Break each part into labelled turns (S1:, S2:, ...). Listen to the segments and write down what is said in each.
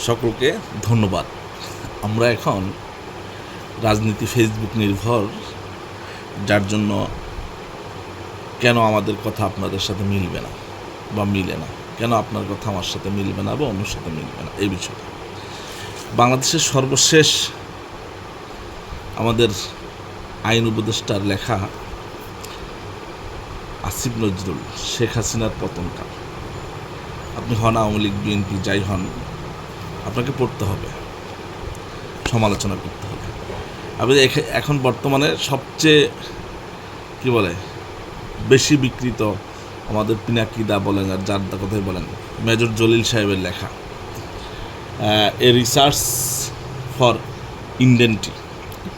S1: সকলকে ধন্যবাদ। আমরা এখন রাজনীতি ফেসবুক নির্ভর, যার জন্য কেন আমাদের কথা আপনাদের সাথে মিলবে না বা মিলে না? কেন আপনার কথা আমার সাথে মিলবে না বা অন্যের সাথে মিলবে না? এই বিষয়টা। বাংলাদেশের সর্বশেষ আমাদের আইন উপদেষ্টার লেখা আসিফ নজরুল, শেখ হাসিনার পতনকাল। আপনি হন আওয়ামী লীগ, বিএনপি, যাই হন আপনাকে পড়তে হবে, সমালোচনা করতে হবে। আপনি এখ- এখন বর্তমানে সবচেয়ে, কি বলে, বেশি বিকৃত আমাদের পিনাকিদা বলেন আর যার দা কথাই বলেন, মেজর জলিল সাহেবের লেখা। A research for identity.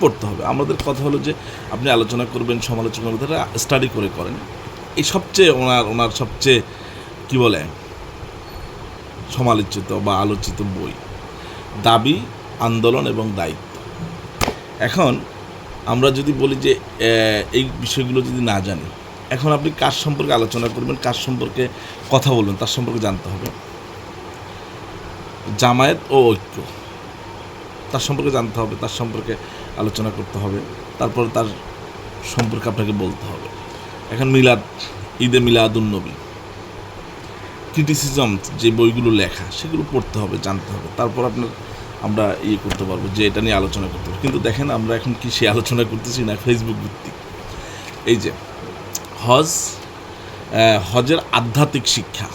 S1: পড়তে হবে। আমাদের কথা হলো যে, আপনি আলোচনা করবেন, সমালোচনা করবেন স্টাডি করে করেন। এই সবচেয়ে ওনার ওনার সবচেয়ে, কি বলে, সমালোচিত বা আলোচিত বই। দাবি, আন্দোলন এবং দায়িত্ব। এখন আমরা যদি বলি যে এই বিষয়গুলো যদি না জানি, এখন আপনি কার সম্পর্কে আলোচনা করবেন কার সম্পর্কে কথা বলবেন, তার সম্পর্কে জানতে হবে। জামায়াত ও ঐক্য, তার সম্পর্কে জানতে হবে, তার সম্পর্কে আলোচনা করতে হবে, তারপর তার সম্পর্কে আপনাকে বলতে হবে। এখন মিলাদ, ঈদে মিলাদুন্নবী ক্রিটিসিজম যে বইগুলো লেখা, সেগুলো পড়তে হবে, জানতে হবে। তারপর আপনার, আমরা ইয়ে করতে পারব যে এটা নিয়ে আলোচনা করতে পারব। কিন্তু দেখেন আমরা এখন কি সে আলোচনা করতেছি না ফেসবুক ভিত্তিক। এই যে, হজ হজের আধ্যাত্মিক শিক্ষা।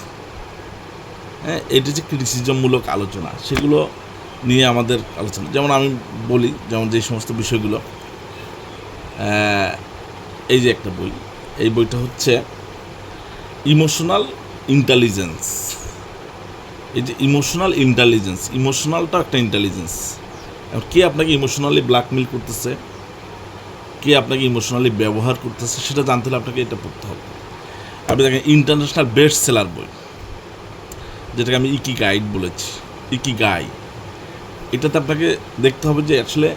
S1: হ্যাঁ এটা যে ক্রিটিসিজমমূলক আলোচনা, সেগুলো নিয়ে আমাদের আলোচনা। যেমন আমি বলি, যেমন যে সমস্ত বিষয়গুলো এই যে একটা বই, এই বইটা হচ্ছে, ইমোশনাল ইন্টেলিজেন্স এই যে ইমোশনাল ইন্টেলিজেন্স ইমোশনালটা একটা ইন্টেলিজেন্স কে আপনাকে ইমোশনালি ব্ল্যাকমেল করতেছে? কে আপনাকে ইমোশনালি ব্যবহার করতেছে? সেটা জানতে হলে আপনাকে এটা পড়তে হবে। আপনি দেখেন ইন্টারন্যাশনাল বেস্ট সেলার বই, যেটাকে আমি ইকি গাইড বলেছি ইকি গাই এটাতে আপনাকে দেখতে হবে যে আসলে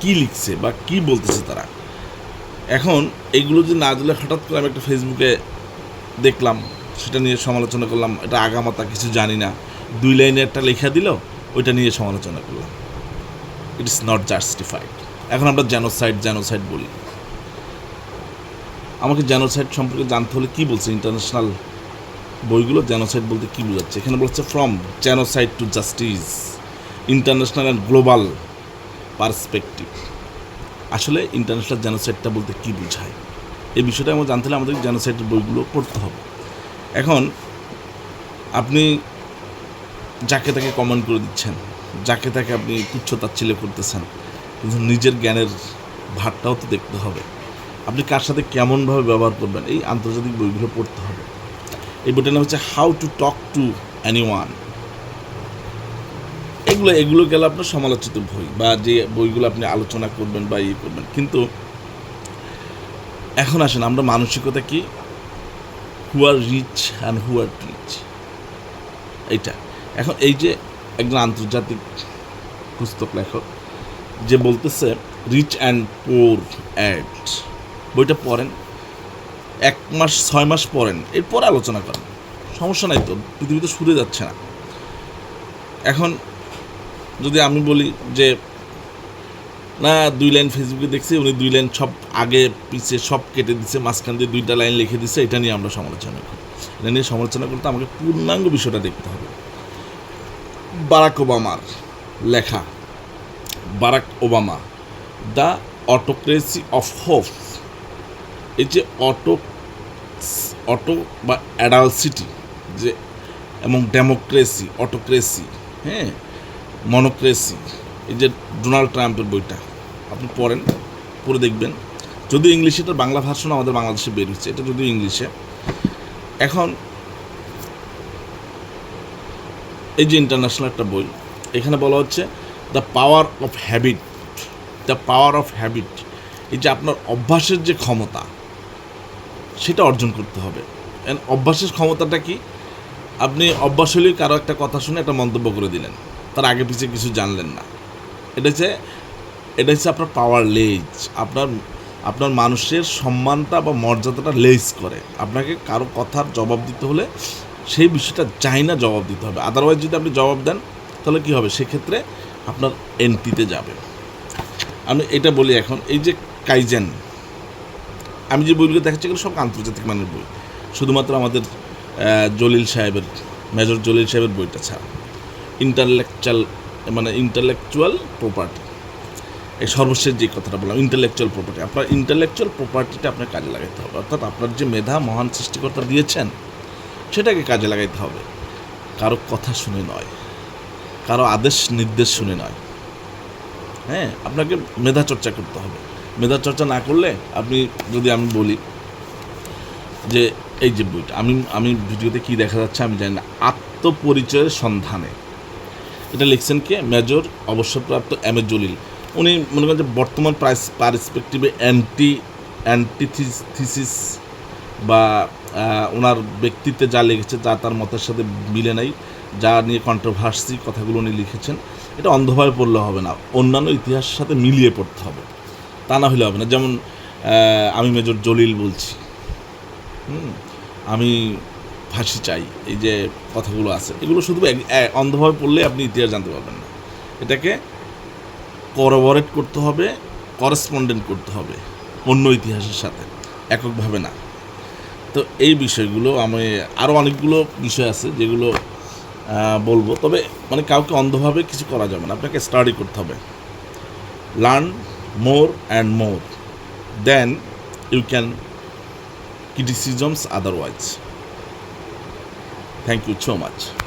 S1: কি লিখছে বা কি বলতেছে তারা। এখন এগুলো যদি না দিলে হঠাৎ করে আমি একটা ফেসবুকে দেখলাম সেটা নিয়ে সমালোচনা করলাম। এটা আগামাতা কিছু জানি না। দুই লাইনে একটা লেখা দিল, ওইটা নিয়ে সমালোচনা করলাম। ইট ইস নট জাস্টিফাইড এখন আমরা জেনোসাইড জেনোসাইড বলি। আমাকে জেনোসাইড সম্পর্কে জানতে হলে কী বলছে ইন্টারন্যাশনাল বইগুলো? জেনোসাইড বলতে কী বোঝাচ্ছে? এখানে বলছে from genocide to justice international and global perspective আসলে ইন্টারন্যাশনাল জেনোসাইডটা বলতে কী বোঝায়? এই বিষয়টা আমার জানতে হলে আমাদের জেনোসাইডের বইগুলো পড়তে হবে। এখন আপনি যাকে তাকে কমেন্ট করে দিচ্ছেন, যাকে তাকে আপনি তুচ্ছ তাচ্ছিল্য করতেছেন, কিন্তু নিজের জ্ঞানের ভারটাও তো দেখতে হবে। আপনি কার সাথে কেমনভাবে ব্যবহার করবেন, এই আন্তর্জাতিক বইগুলো পড়তে হবে। এই বইটার নাম হচ্ছে how to talk to anyone এগুলো এগুলো গেলে আপনার সমালোচিত বই বা যে বইগুলো আপনি আলোচনা করবেন বা ইয়ে করবেন। কিন্তু এখন আসেন, আমরা মানসিকতা কি? Who are rich and who are rich এইটা। এখন এই যে একজন আন্তর্জাতিক পুস্তক লেখক, যে বলতেছে রিচ অ্যান্ড পোর অ্যাড বইটা পড়েন, এক মাস, ছয় মাস পড়েন, এরপর আলোচনা করেন। সমস্যা নাই তো, পৃথিবীতে সুরে যাচ্ছে না। এখন যদি আমি বলি যে না, দুই লাইন ফেসবুকে দেখছি, উনি দুই লাইন সব আগে পিছিয়ে সব কেটে দিচ্ছে মাঝখান দিয়ে দুইটা লাইন লিখে দিচ্ছে এটা নিয়ে আমরা সমালোচনা করি। এটা নিয়ে সমালোচনা করতে আমাকে পূর্ণাঙ্গ বিষয়টা দেখতে হবে। বারাক ওবামার লেখা, Barack Obama, the autocracy of hope এই যে অটো অটো বা অ্যাডালসিটি, যে এবং ডেমোক্রেসি, অটোক্রেসি হ্যাঁ মনোক্রেসি, এই যে ডোনাল্ড ট্রাম্পের বইটা আপনি পড়েন, পড়ে দেখবেন। যদিও ইংলিশে এটার বাংলা ভার্সন আমাদের বাংলাদেশে বের হচ্ছে এটা যদিও ইংলিশে। এখন, এই যে ইন্টারন্যাশনাল একটা বই, এখানে বলা হচ্ছে the power of habit the power of habit এই যে আপনার অভ্যাসের যে ক্ষমতা, সেটা অর্জন করতে হবে। অভ্যাসের ক্ষমতাটা কি? আপনি অভ্যাস হলেই কারও একটা কথা শুনে একটা মন্তব্য করে দিলেন, তার আগে পিছিয়ে কিছু জানলেন না। এটা হচ্ছে এটা হচ্ছে আপনার পাওয়ার লেজ আপনার আপনার মানুষের সম্মানটা বা মর্যাদাটা লেজ করে। আপনাকে কারও কথার জবাব দিতে হলে সেই বিষয়টা চাই না জবাব দিতে হবে। আদারওয়াইজ যদি আপনি জবাব দেন, তাহলে কী হবে? সেক্ষেত্রে আপনার এনটিতে যাবে আমি এটা বলি এখন, এই যে কাইজেন আমি যে বইগুলো দেখাচ্ছি, এগুলো সব আন্তর্জাতিক মানের বই। শুধুমাত্র আমাদের জলিল সাহেবের, মেজর জলিল সাহেবের বইটা ছাড়া। ইন্টারলেকচুয়াল মানে ইন্টালেকচুয়াল প্রপার্টি এই সর্বশেষ যে কথাটা বললাম ইন্টালেকচুয়াল প্রপার্টি আপনার ইন্টালেকচুয়াল প্রপার্টিটা আপনার কাজে লাগাইতে হবে। অর্থাৎ আপনার যে মেধা মহান সৃষ্টিকর্তা দিয়েছেন, সেটাকে কাজে লাগাইতে হবে। কারও কথা শুনে নয়, কারও আদেশ নির্দেশ শুনে নয়। হ্যাঁ আপনাকে মেধা চর্চা করতে হবে। মেধা চর্চা না করলে আপনি, যদি আমি বলি যে, এই যে বইটা, আমি আমি ভিডিওতে কি দেখা যাচ্ছে আমি জানি না, আত্মপরিচয়ের সন্ধানে। এটা লিখছেন কে? মেজর অবসরপ্রাপ্ত এম এ জলিল। উনি মনে করেন যে বর্তমান প্রাইস পারস্পেক্টিভে অ্যান্টি অ্যান্টিথিসিস বা ওনার ব্যক্তিত্বে যা লিখেছে যা তার মতের সাথে মিলে নাই যা নিয়ে কন্ট্রোভার্সি কথাগুলো উনি লিখেছেন এটা অন্ধভাবে পড়লে হবে না অন্যান্য ইতিহাসের সাথে মিলিয়ে পড়তে হবে তা না হলে হবে না। যেমন আমি মেজর জলিল বলছি হুম, আমি ফাঁসি চাই এই যে কথাগুলো আছে এগুলো শুধু অন্ধভাবে পড়লে আপনি ইতিহাস জানতে পারবেন না। এটাকে করবরেট করতে হবে করেসপন্ডেন্ট করতে হবে, অন্য ইতিহাসের সাথে, এককভাবে না তো এই বিষয়গুলো আমি আরও অনেকগুলো বিষয় আছে যেগুলো বলব তবে মানে কাউকে অন্ধভাবে কিছু করা যাবে না, আপনাকে স্টাডি করতে হবে learn more and more then you can criticisms otherwise. Thank you so much.